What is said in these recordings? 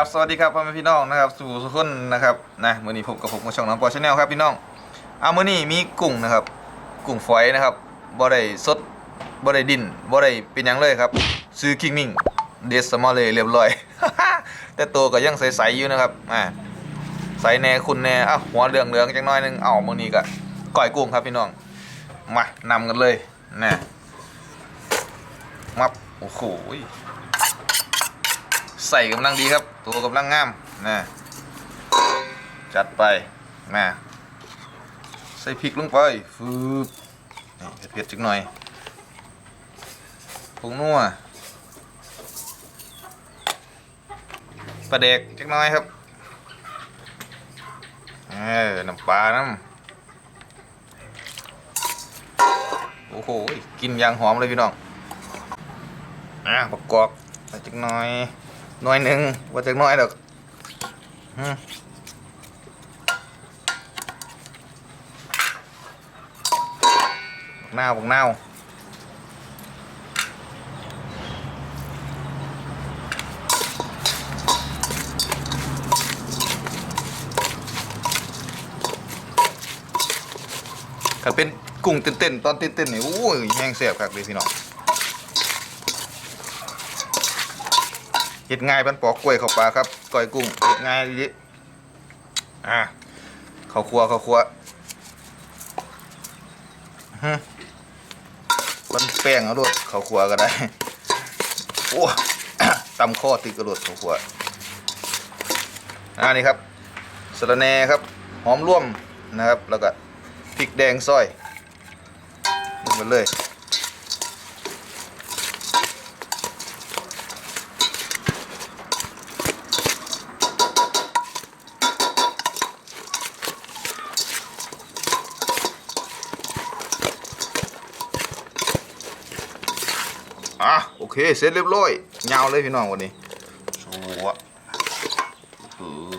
ครับสวัสดีครับพ่อแม่พี่น้องนะครับสู่ทุกคนนะครับนะมื้อนี้พบกับผมกับช่องน้องปอชาแนลครับพี่น้องเอามื้อนี้มีกุ้งนะครับ กุ้งฝอยนะครับบ่ได้สดบ่ได้ดินบ่ได้เป็นยังเลยครับ ซื้อคิงนิ่งเดสมอลเลยเรียบร้อย แต่ตัวก็ยังใสๆอยู่นะครับอ่าใสแน่คุณแน่อ้าวหัวเหลืองๆจังน้อยนึงเอามื้อนี้ก็ก้อยกุ้งครับพี่น้องมานำกันเลยนะมับโอ้โห ใส่กำลังดีครับ ตัวกำลังงามนะจัดไปนะใส่พริกลงไปฟืบนี่เผ็ดๆจักหน่อยผงนัวปลาเด็กจักหน่อยครับ เออ น้ำปลาน้ำโอ้โห กินย่างหอมเลยพี่น้อง อะประกอบจักหน่อย หน่อยหนึ่งว่าจะน้อยดอกอืมบักนาวบักนาวถ้าเป็นกุ้งเต้นๆตอนเต้นๆนี่โอ้ยแห้งเสียบครับเลยพี่น้อง เฮ็ดง่ายปันปอกกล้วยเข้าปลาครับก้อยกุ้งเฮ็ดง่ายดิอ่าข้าวคั่วข้าวคั่วฮึปันแป้งเอาโลดข้าวคั่วก็ได้โอ้ตำข้อติดกระโดดข้าวคั่วอ่านี่ครับสะระแหน่ครับ หอมร่วมนะครับ แล้วก็พริกแดงซอยลงไปเลย อะโอเคเสร็จเรียบร้อยยาวเลยพี่น้องวันนี้ชัวเออ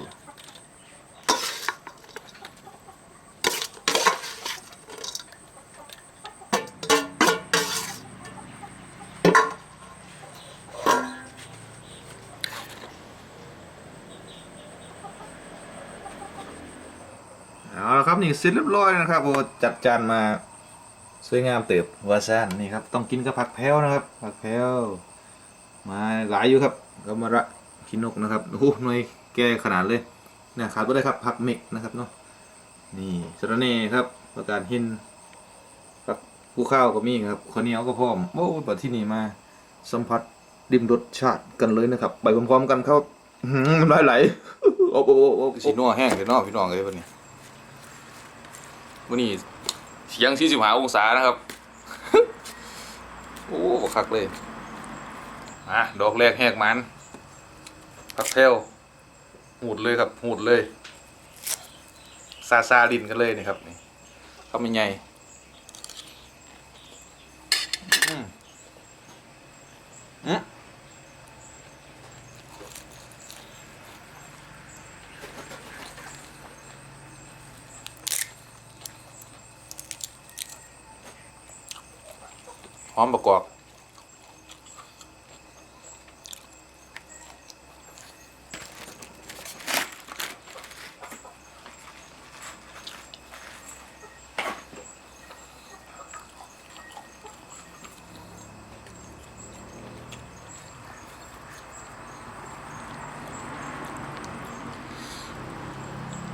เอาละครับนี่เสร็จเรียบร้อยนะครับโอจัดจานมา สวยงามเติบวาซานนี่ครับต้องกินกับผักแพรวนะครับ ผักแพรวมาหลายอยู่ครับก็มาระคินนกนะครับโอ้หน่วยแก่ขนาดเลยเนี่ยขาดไม่ได้ครับผักเม็กนะครับเนาะนี่สระเน่ครับประกาศหินผักผู้ข้าวก็มีครับข้าวเหนียวก็พร้อมโอ้ปัดที่นี่มาสัมผัสดิมรสชาติกันเลยนะครับ ไปพร้อมๆกันเข้าอื้อหือมันไหลายโอ้โหโอ้โหสีนัวแห้งเลยเนาะพี่น้องเลยวันนี้วันนี้ เสียงที่สิบหาองศานะครับ โอ้คักเลยอะดอกแรกแหกมันผักเทลหูดเลยครับหูดเลยซาซาดินกันเลยนี่ครับนี่เขาไม่ใหญ่อืมอืม อมประกอบ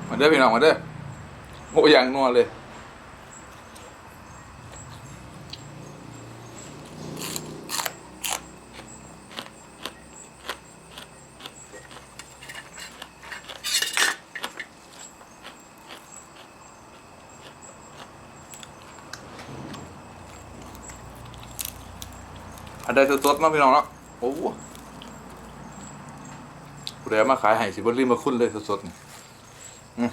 มาเด้อพี่น้องมาเด้อโอ้ยางนัวเลย อันใดสดๆเนาะพี่น้องเนาะโอ้โหผู้ใดเอามาขายให้สิบริมาคุ้นเลยสดๆนี่อืม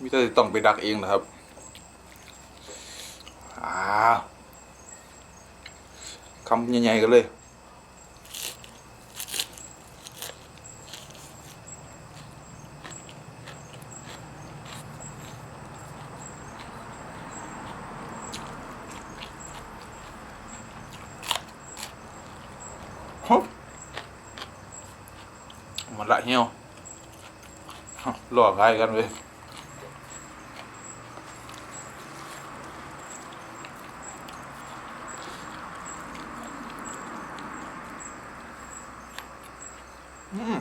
มิจะต้องไปดักเองนะครับอ้าวคำใหญ่ๆกันเลย ละเหี่ยว หลอกใครกันเว้ยอืม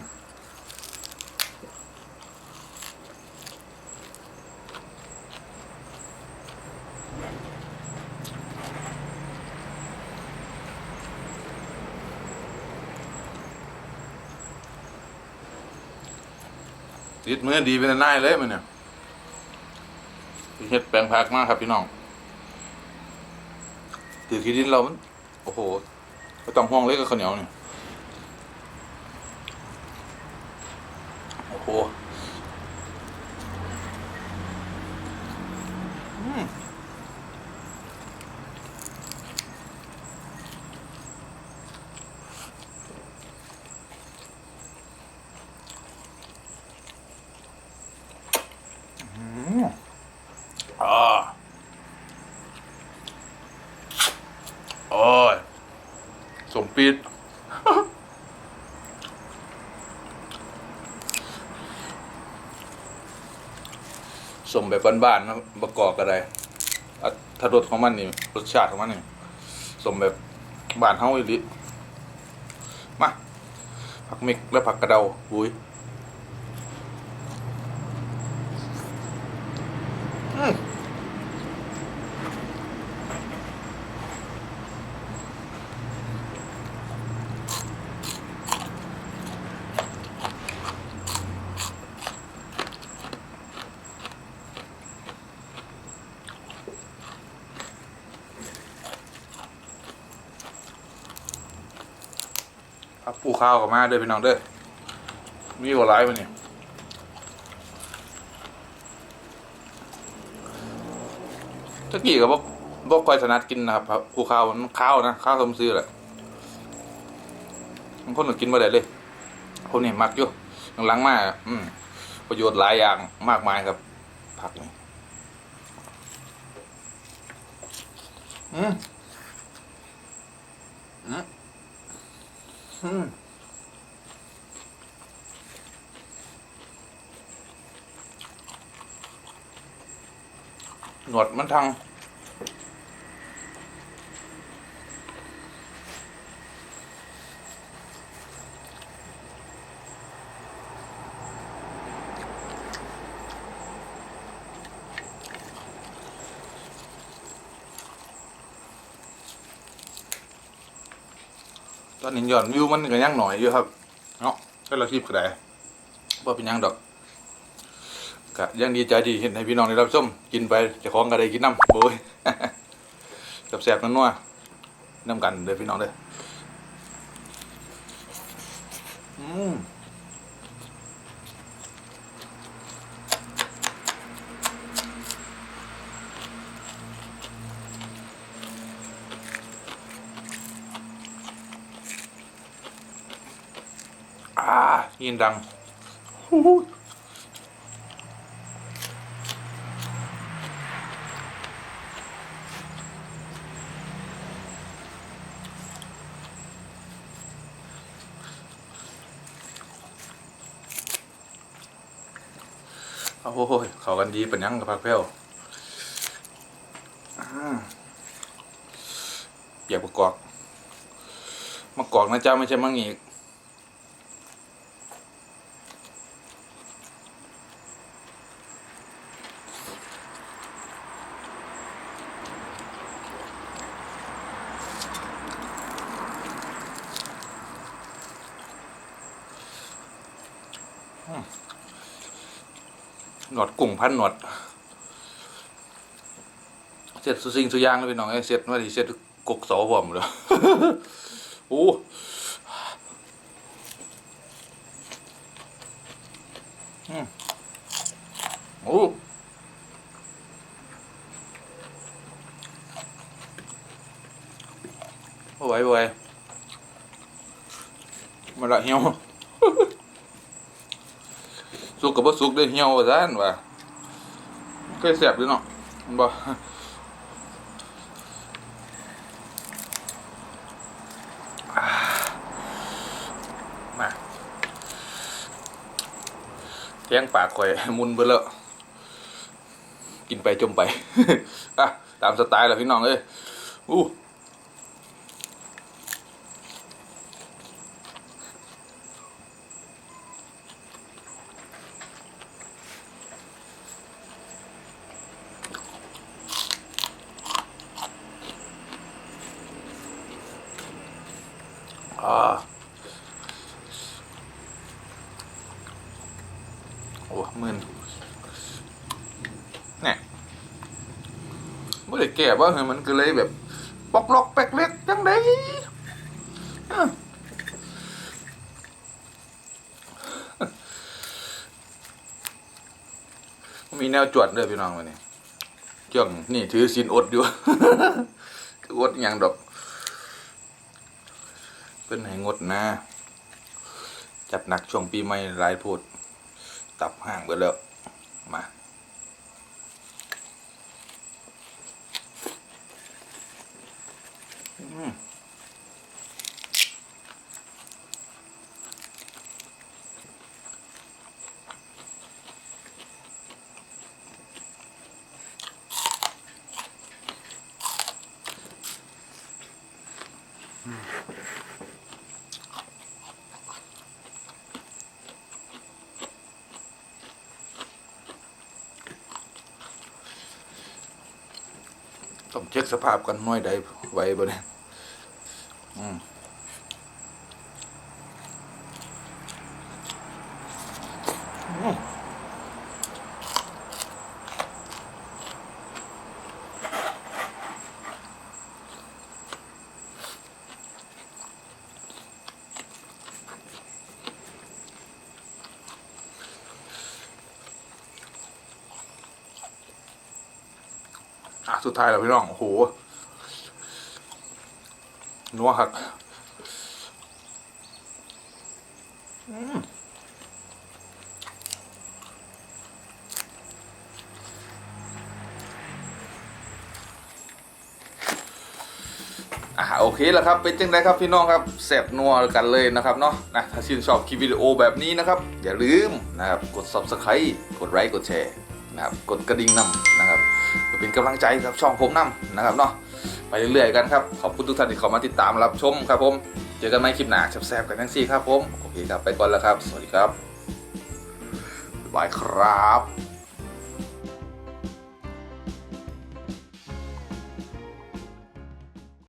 ติดมือดีเป็นนายเลยมันเนี่ยเฮ็ดแปลงผักมากครับพี่น้องถือขี้ดินเรามันโอ้โหไม่ต้องห่วงเล็กับข้าวเหนียวเนี่ยโอ้โหอืมอ่าโอ้ยสม ปิดสมแบบบ้านๆนะประกอบกระไดถ้ารสของมันนี่รสชาติของมันนี่สมแบบบ้านเฮาอีหลิมาผักเม็กและผักกระเดาบุย ผักปูข้าวกับมาเด้อพี่น้องเด้อมีหัวร้ายมันนี่ยตะกี้ก็บอกบอกคอยถนัดกินนะครับผักปูข้าวมันข้าวนะข้าวสมซื้อแหละบางคนก็กินมาได้เลยคนนี้มักอยู่หลังมาอืมประโยชน์หลายอย่างมากมายครับผักนี่อืมอืมอืม หนวดมันทาง ตอนนี้ยอดวิวมันก็ยังหน่อยอยู่ครับเนาะก็เราคลิปก็ได้ว่าเป็นยังดอกก็ยังดีใจที่เห็นให้พี่น้องได้รับชมกินไปจะของก็ได้กินน้ำโอ้ยแสบๆนัวน้ำกันเด้อพี่น้องเด้ออืม ยินดังโอ้โหเขากันดีเป็นยังกับพักแพ้วอ่าอยากประกอบมากอกนะจ๊ะไม่ใช่มังอีก หนวดกุ้งพันหนวดเสร็จสุสิ่งสุยางแล้วพี่น้องไอ้เสร็จว่าที่เสร็จกกเสาผมเลยโอ้อืมโอ้โอ้ไหวบ่ไหวมาละเหี่ยว สุกกับบ่สุกได้เหี่ยวว่าซั่นว่าเคยแซ่บอยู่เนาะบ่อ่ามาแทงปากข่อยมุนเบิ่แล้วกินไปจมไป อะ ตามสไตล์แหละพี่น้องเอ้ยอู้ อ่าโอ้หมื่นเนี่ยไม่ได้แก่ว่าเฮ้ยมันก็เลยแบบปอกลอกแปกเล็กจังไดมีแนวจวดเลยพี่น้องวันนี้เจ้านี่ถือสินอดอยู่อดอย่างดอก เป็นให้งดนะ จัดหนักช่วงปีใหม่หลายพูด ตับห่างไปแล้ว มาอืม เช็คสภาพกันน้อยใดไหวบ่เนี่ยอืม อะสุดท้ายแล้วพี่น้องโอ้โหนัวครับอ่าโอเคแล้วครับ เป็นจังไดครับพี่น้องครับแสบนัวกันเลยนะครับเนาะนะถ้าชื่นชอบคลิปวิดีโอแบบนี้นะครับ อย่าลืมนะครับ กด subscribe กดไลค์กดแชร์นะครับ กดกระดิ่งนำนะครับ เป็นกำลังใจกับช่องผมนำนะครับเนาะไปเรื่อยๆกันครับขอบคุณทุกท่านที่เข้ามาติดตามรับชมครับผมเจอกันใหม่คลิปหน้าแซ่บๆกันทั้งสี่ครับผมโอเคครับไปก่อนแล้วครับ สวัสดีครับบ๊ายบายครับ